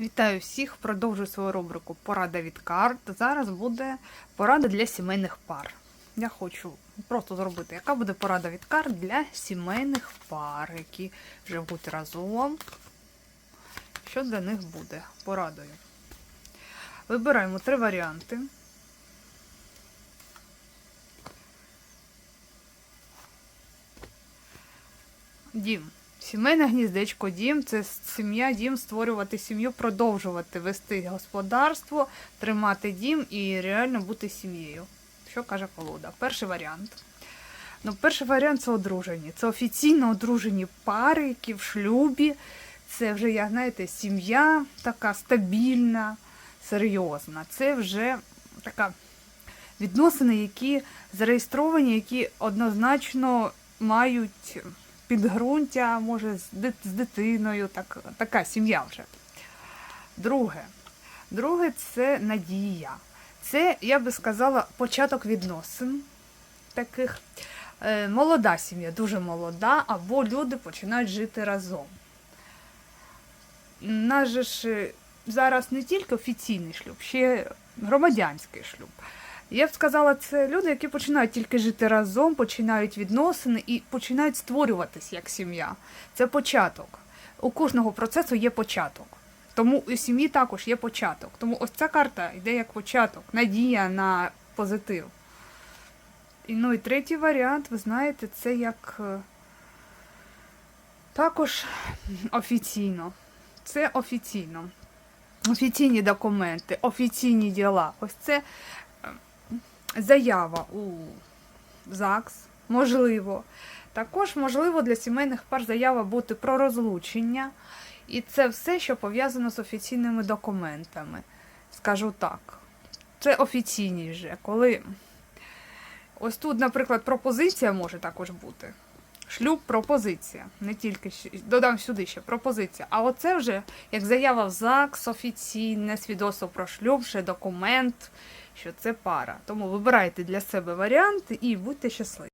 Вітаю всіх! Продовжую свою рубрику Порада від карт. Зараз буде порада для сімейних пар. Я хочу просто зробити, яка буде порада від карт для сімейних пар, які живуть разом. Що для них буде порадою? Вибираємо три варіанти. Дім. Сімейне гніздечко, дім це сім'я, дім, створювати сім'ю, продовжувати вести господарство, тримати дім і реально бути сім'єю. Що каже колода? Перший варіант. Ну, перший варіант це одружені. Це офіційно одружені пари, які в шлюбі. Це вже, як знаєте, сім'я така стабільна, серйозна. Це вже така відносини, які зареєстровані, які однозначно мають підґрунтя, може, з, дитиною, так, така сім'я вже. Друге. Друге це надія. Це, я би сказала, початок відносин таких. Е, молода сім'я, дуже молода, або люди починають жити разом. Нас же ж е, зараз не тільки офіційний шлюб, ще громадянський шлюб. Я б сказала, це люди, які починають тільки жити разом, починають відносини і починають створюватись як сім'я. Це початок. У кожного процесу є початок. Тому у сім'ї також є початок. Тому ось ця карта йде як початок, надія на позитив. І, ну і третій варіант, ви знаєте, це як е, також офіційно. Це офіційно. Офіційні документи, офіційні діла. Ось це заява у ЗАГС, можливо. Також можливо для сімейних пар заява бути про розлучення. І це все, що пов'язано з офіційними документами. Скажу так. Це офіційні вже, коли. Ось тут, наприклад, пропозиція може також бути. Шлюб, пропозиція. Не тільки додам сюди ще пропозиція. А оце вже як заява в ЗАГС, офіційне свідоцтво про шлюб, ще документ, що це пара. Тому вибирайте для себе варіанти і будьте щасливі.